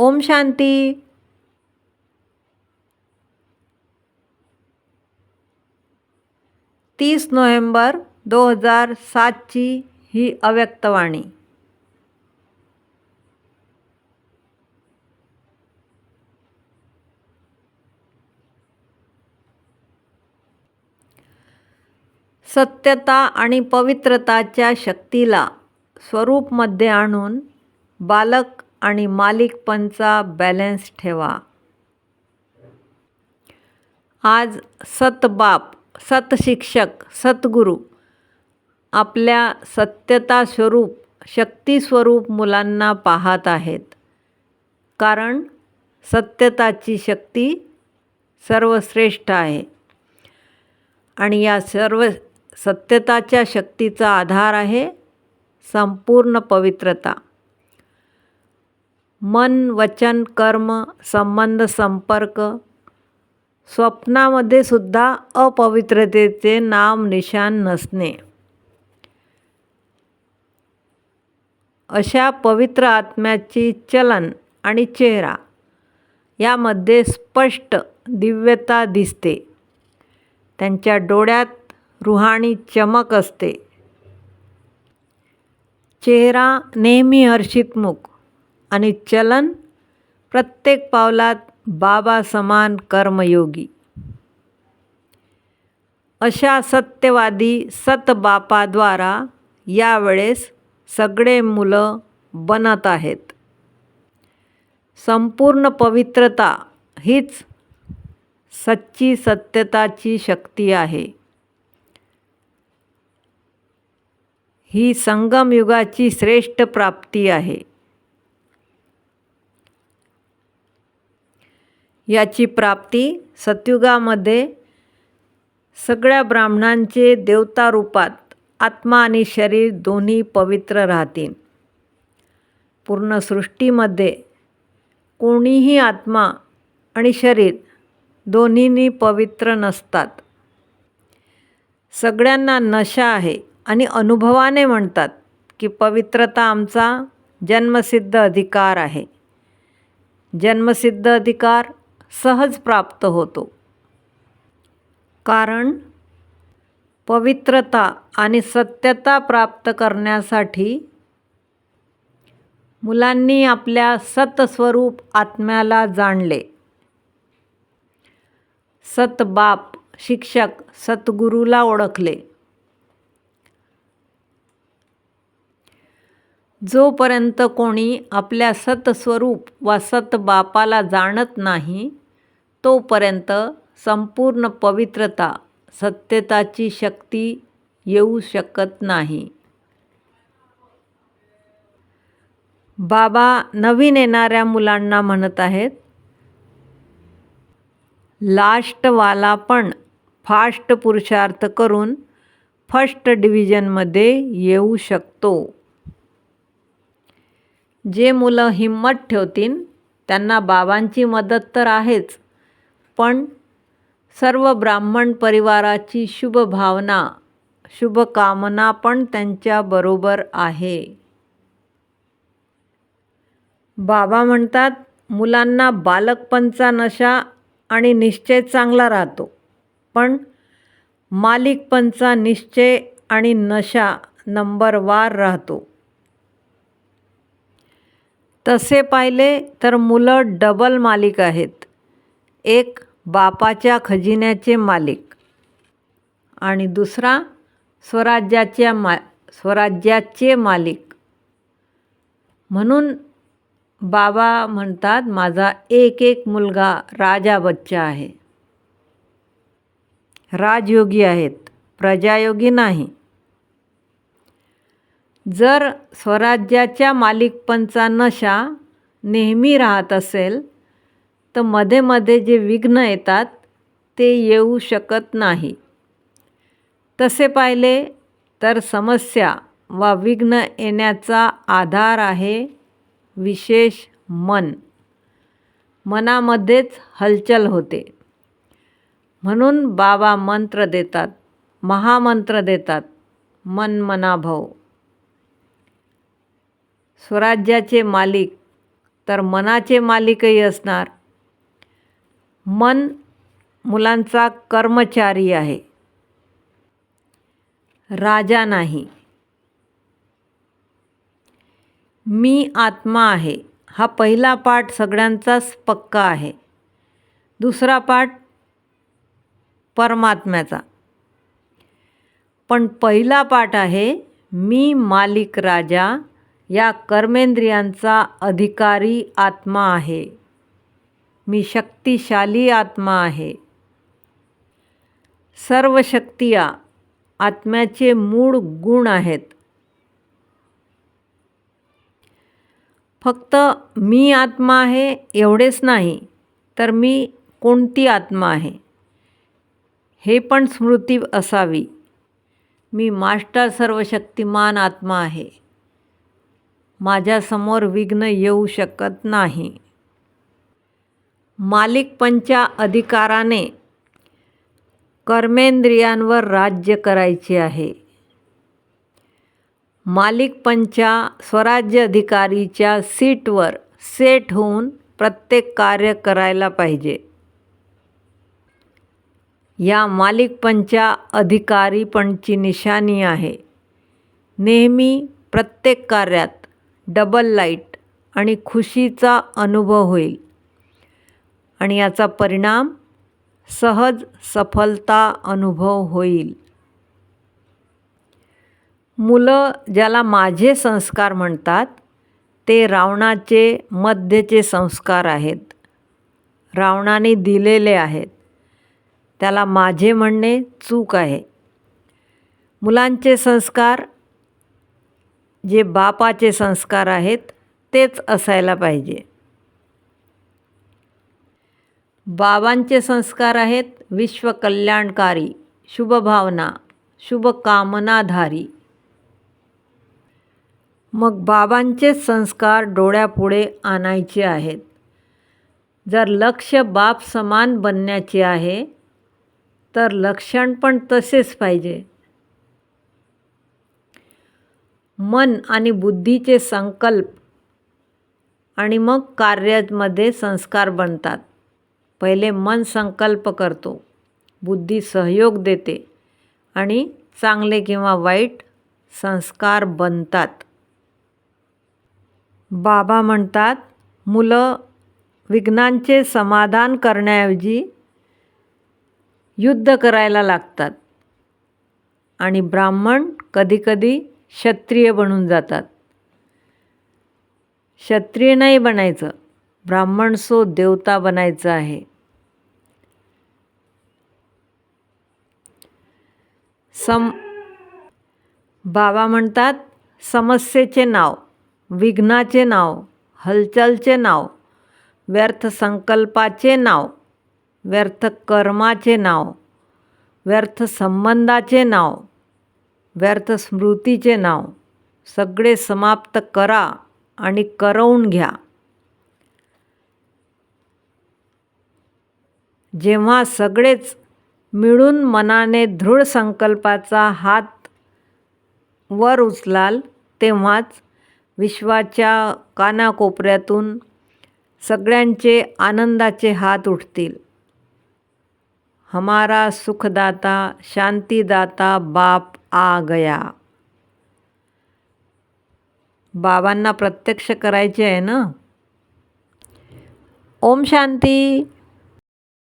ओम शांती. तीस नोव्हेंबर दो हजार सातची ही अव्यक्तवाणी सत्यता आणि पवित्रताच्या शक्तीला स्वरूपमध्ये आणून बालक आणि मालिकपणचा बॅलन्स ठेवा. आज सतबाप सतशिक्षक सद्गुरू आपल्या सत्यता स्वरूप शक्तीस्वरूप मुलांना पाहत आहेत. कारण सत्यताची शक्ती सर्वश्रेष्ठ आहे. आणि या सर्व सत्यताच्या शक्तीचा आधार आहे संपूर्ण पवित्रता. मन वचन कर्म संबंध संपर्क स्वप्नामध्ये सुद्धा अपवित्रतेचे नाम निशान नसणे. अशा पवित्र आत्म्याची चलन आणि चेहरा यामध्ये स्पष्ट दिव्यता दिसते. त्यांच्या डोळ्यात रुहाणी चमक असते. चेहरा नेहमी हर्षितमुख आणि चलन प्रत्येक पावलात बाबा समान कर्मयोगी. अशा सत्यवादी सतबापाद्वारा यावेळेस सगळे मुलं बनत आहेत. संपूर्ण पवित्रता हीच सच्ची सत्यताची शक्ती आहे. ही संगमयुगाची श्रेष्ठ प्राप्ती आहे. याची प्राप्ती सत्युगामध्ये सगळ्या ब्राह्मणांचे देवता रूपात आत्मा आणि शरीर दोन्ही पवित्र राहतील. पूर्ण सृष्टीमध्ये कोणीही आत्मा आणि शरीर दोन्हीनी पवित्र नसतात. सगळ्यांना नशा आहे आणि अनुभवाने म्हणतात की पवित्रता आमचा जन्मसिद्ध अधिकार आहे. जन्मसिद्ध अधिकार सहज प्राप्त होतो. कारण पवित्रता आणि सत्यता प्राप्त करण्यासाठी मुलांनी आपल्या सतस्वरूप आत्म्याला जाणले. सतबाप शिक्षक सद्गुरूला ओळखले. जोपर्यंत कोणी आपल्या सतस्वरूप वा सतबापाला जाणत नाही तोपर्यंत संपूर्ण पवित्रता सत्यताची शक्ती येऊ शकत नाही. बाबा नवीन येणाऱ्या मुलांना म्हणत आहेत लास्टवाला पण फास्ट पुरुषार्थ करून फर्स्ट डिव्हिजनमध्ये येऊ शकतो. जे मुलं हिंमत ठेवतील त्यांना बाबांची मदत तर आहेच पण सर्व ब्राह्मण परिवाराची शुभ भावना शुभकामना पण त्यांच्याबरोबर आहे. बाबा म्हणतात मुलांना बालकपणचा नशा आणि निश्चय चांगला राहतो पण मालिकपणचा निश्चय आणि नशा नंबरवार राहतो. तसे पाहिले तर मुलं डबल मालिक आहेत. एक बापाच्या खजिन्याचे मालिक. आणि दुसरा स्वराज्याच्या मा स्वराज्याचे मालिक. म्हणून बाबा म्हणतात माझा एक एक मुलगा राजा बच्चा आहे. राजयोगी आहेत प्रजायोगी नाही. जर स्वराज्याच्या मालिकपणचा नशा नेहमी राहत असेल तर मध्ये मध्ये जे विघ्न येतात ते येऊ शकत नाही. तसे पाहिले तर समस्या वा विघ्न येण्याचा आधार आहे विशेष मन. मनामध्येच हलचल होते. म्हणून बाबा मंत्र देतात महामंत्र देतात मन मनाभव स्वराज्याचे मालिक तर मनाचे मालिकही असणार मन मुलांचा कर्मचारी आहे. राजा नाही. मी आत्मा आहे. हा पहिला पाठ सगळ्यांचाच पक्का आहे. दुसरा पाठ परमात्म्याचा. पण पहिला पाठ आहे मी मालिक राजा. या कर्मेंद्रियांचा अधिकारी आत्मा आहे. मी शक्तिशाली आत्मा आहे. सर्व शक्तिया आत्म्याचे मूळ गुण आहेत. फक्त मी आत्मा आहे एवढेच नाही तर मी कोणती आत्मा आहे? हे पण स्मृती असावी. मी मास्टर सर्वशक्तिमान आत्मा आहे. माझ्यासमोर विघ्न येऊ शकत नाही. मालिकपणच्या अधिकाराने कर्मेंद्रियांवर राज्य करायचे आहे. मालिकपंच्या स्वराज्य अधिकारीच्या सीटवर सेट होऊन प्रत्येक कार्य करायला पाहिजे. या मालिकपंच्या अधिकारीपणची निशाणी आहे. नेहमी प्रत्येक कार्यात डबल लाइट आणि खुशीचा अनुभव होईल. आणि याचा परिणाम सहज सफलता अनुभव होईल. मुलं ज्याला माझे संस्कार म्हणतात ते रावणाचे मध्यचे संस्कार आहेत. रावणाने दिलेले आहेत. त्याला माझे म्हणणे चूक आहे. मुलांचे संस्कार जे बापाचे संस्कार आहेत तेच असायला पाहिजे. बाबांचे संस्कार आहेत. विश्वकल्याणकारी शुभभावना. शुभकामनाधारी. मग बाबांचेच संस्कार डोळ्यापुढे आणायचे आहेत. जर लक्ष बाप समान बनण्याचे आहे तर लक्षण पण तसेच पाहिजे. मन आणि बुद्धीचे संकल्प आणि मग कार्यामध्ये संस्कार बनतात. पहिले मन संकल्प करतो बुद्धी सहयोग देते आणि चांगले किंवा वाईट संस्कार बनतात. बाबा म्हणतात मुलं विघ्नांचे समाधान करण्याऐवजी युद्ध करायला लागतात आणि ब्राह्मण कधीकधी क्षत्रिय बनून जातात. क्षत्रिय नाही बनायचं ब्राह्मण सो देवता बनायचं आहे. सम बाबा म्हणतात समस्येचे नाव विघ्नाचे नाव हलचलचे नाव व्यर्थ संकल्पाचे नाव व्यर्थ कर्माचे नाव व्यर्थ संबंधाचे नाव व्यर्थ स्मृतीचे नाव सगळे समाप्त करा आणि करवून घ्या. जेव्हा सगळेच मिळून मनाने दृढ संकल्पाचा हात वर उचलाल तेव्हाच विश्वाच्या कानाकोपऱ्यातून सगळ्यांचे आनंदाचे हात उठतील. हमारा सुखदाता शांतीदाता बाप आ गया. बाबांना प्रत्यक्ष करायचे आहे ना? ओम शांती.